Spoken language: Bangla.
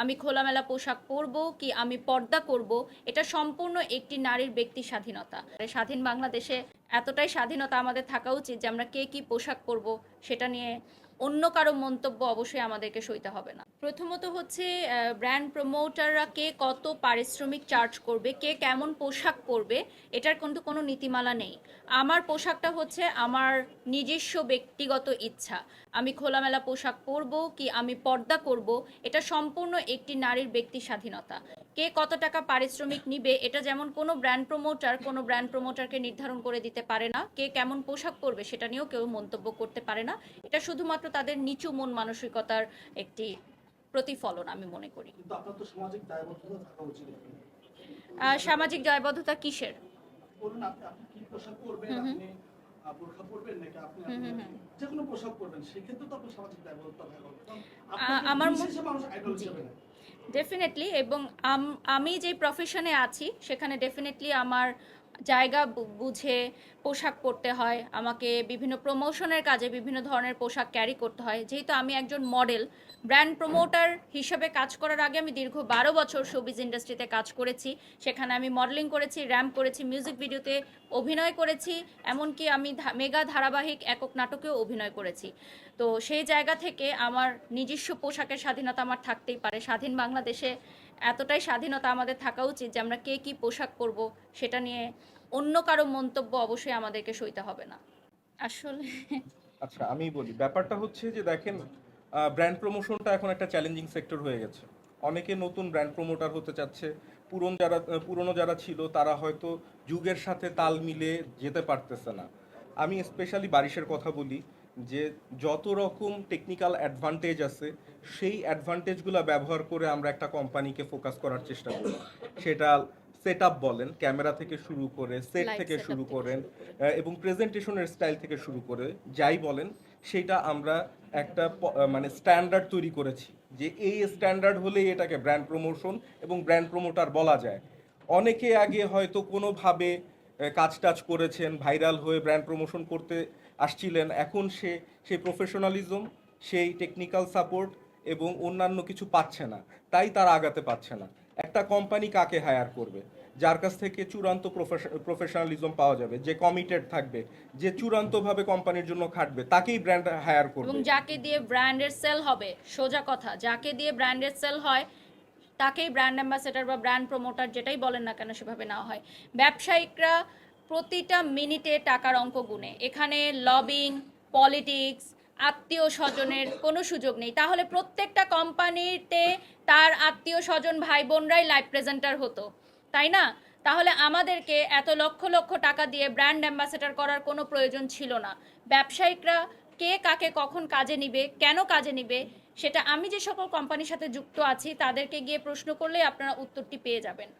আমি খোলামেলা পোশাক পরব কি আমি পর্দা করব, এটা সম্পূর্ণ একটি নারীর ব্যক্তি স্বাধীনতা। স্বাধীন বাংলাদেশে এতটাই স্বাধীনতা আমাদের থাকা উচিত যে আমরা কে কি পোশাক পরব, সেটা নিয়ে অন্য কারও মন্তব্য অবশ্যই আমাদেরকে সইতে হবে না। প্রথমত হচ্ছে ব্র্যান্ড প্রমোটাররা কে কত পারিশ্রমিক চার্জ করবে, কে কেমন পোশাক পরবে, এটার কিন্তু কোনো নীতিমালা নেই। আমার পোশাকটা হচ্ছে আমার নিজস্ব ব্যক্তিগত ইচ্ছা। আমি খোলামেলা পোশাক পরব কি আমি পর্দা করব, এটা সম্পূর্ণ একটি নারীর ব্যক্তি স্বাধীনতা। কে কত টাকা পারিশ্রমিক নিবে, এটা যেমন কোনো ব্র্যান্ড প্রমোটার কোনো ব্র্যান্ড প্রমোটারকে নির্ধারণ করে দিতে পারে না। কে কেমন পোশাক পরবে, সেটা নিয়েও কেউ মন্তব্য করতে পারে না। এটা শুধুমাত্র তাদের নিচু মন মানসিকতার একটি প্রতিফলন আমি মনে করি। সামাজিক দায়বদ্ধতা আহ, সামাজিক দায়বদ্ধতা কিসের? আমার। ডেফিনেটলি এবং আমি যে প্রফেশনে আছি সেখানে ডেফিনেটলি আমার জায়গা বুঝে পোশাক পরতে হয়। আমাকে বিভিন্ন প্রমোশনের কাজে বিভিন্ন ধরনের পোশাক ক্যারি করতে হয়। যেহেতু আমি একজন মডেল ব্র্যান্ড প্রমোটার হিসেবে কাজ করার আগে আমি দীর্ঘ বারো বছর শোবিজ ইন্ডাস্ট্রিতে কাজ করেছি। সেখানে আমি মডেলিং করেছি র্যাম্প করেছি মিউজিক ভিডিওতে অভিনয় করেছি। এমনকি আমি মেগা ধারাবাহিক একক নাটকেও অভিনয় করেছি। তো সেই জায়গা থেকে আমার নিজস্ব পোশাকের স্বাধীনতা আমার থাকতেই পারে। স্বাধীন বাংলাদেশে এতটাই স্বাধীনতা আমাদের থাকা উচিত যে আমরা কে কি পোশাক পরব সেটা নিয়ে অন্য কারও মন্তব্য অবশ্যই আমাদেরকে সইতে হবে না। আসলে আচ্ছা আমি বলি, ব্যাপারটা হচ্ছে যে দেখেন ব্র্যান্ড প্রমোশনটা এখন একটা চ্যালেঞ্জিং সেক্টর হয়ে গেছে। অনেকে নতুন ব্র্যান্ড প্রমোটার হতে চাচ্ছে, পুরনো যারা পুরনো যারা ছিল, তারা হয়তো যুগের সাথে তাল মিলে যেতে পারতেছে না। আমি স্পেশালি বারিশের কথা বলি যে যত রকম টেকনিক্যাল অ্যাডভান্টেজ আছে সেই অ্যাডভান্টেজগুলো ব্যবহার করে আমরা একটা কোম্পানিকে ফোকাস করার চেষ্টা করি। সেটা সেট আপ বলেন ক্যামেরা থেকে শুরু করে সেট থেকে শুরু করেন এবং প্রেজেন্টেশনের স্টাইল থেকে শুরু করে যাই বলেন সেটা আমরা একটা মানে স্ট্যান্ডার্ড তৈরি করেছি। যে এই স্ট্যান্ডার্ড হলেই এটাকে ব্র্যান্ড প্রমোশন এবং ব্র্যান্ড প্রমোটার বলা যায়। অনেকে আগে হয়তো কোনোভাবে কাজ টাজ করেছেন, ভাইরাল হয়ে ব্র্যান্ড প্রমোশন করতে আসছিলেন। এখন সে সেই প্রফেশনালিজম সেই টেকনিক্যাল সাপোর্ট এবং অন্যান্য কিছু পাচ্ছে না। তাই তারা আগাতে পারছে না। একটা কোম্পানি কাকে হায়ার করবে? যার কাছ থেকে চূড়ান্ত প্রফেশনালিজম পাওয়া যাবে, যে কমিটেড থাকবে, যে চূড়ান্তভাবে কোম্পানির জন্য খাটবে, তাকেই ব্র্যান্ড হায়ার করবে। এবং যাকে দিয়ে ব্র্যান্ডের সেল হবে, সোজা কথা, যাকে দিয়ে ব্র্যান্ডের সেল হয় তাকেই ব্র্যান্ড অ্যাম্বাসেডার বা ব্র্যান্ড প্রমোটার যেটাই বলেন না কেন সেভাবে নেওয়া হয়। ব্যবসায়িকরা প্রতিটা মিনিটে টাকার অঙ্ক গুনে। এখানে লবিং পলিটিক্স আত্মীয় স্বজনের কোনো সুযোগ নেই। তাহলে প্রত্যেকটা কোম্পানিতে তার আত্মীয় স্বজন ভাই বোনরাই লাইভ প্রেজেন্টার হতো, তাই না? তাহলে আমাদেরকে এত লক্ষ লক্ষ টাকা দিয়ে ব্র্যান্ড অ্যাম্বাসেডার করার কোনো প্রয়োজন ছিল না। ব্যবসায়িকরা কে কাকে কখন কাজে নিবে, কেন কাজে নিবে সেটা আমি যে সকল কোম্পানির সাথে যুক্ত আছি, তাদেরকে গিয়ে প্রশ্ন করলে আপনারা উত্তরটি পেয়ে যাবেন।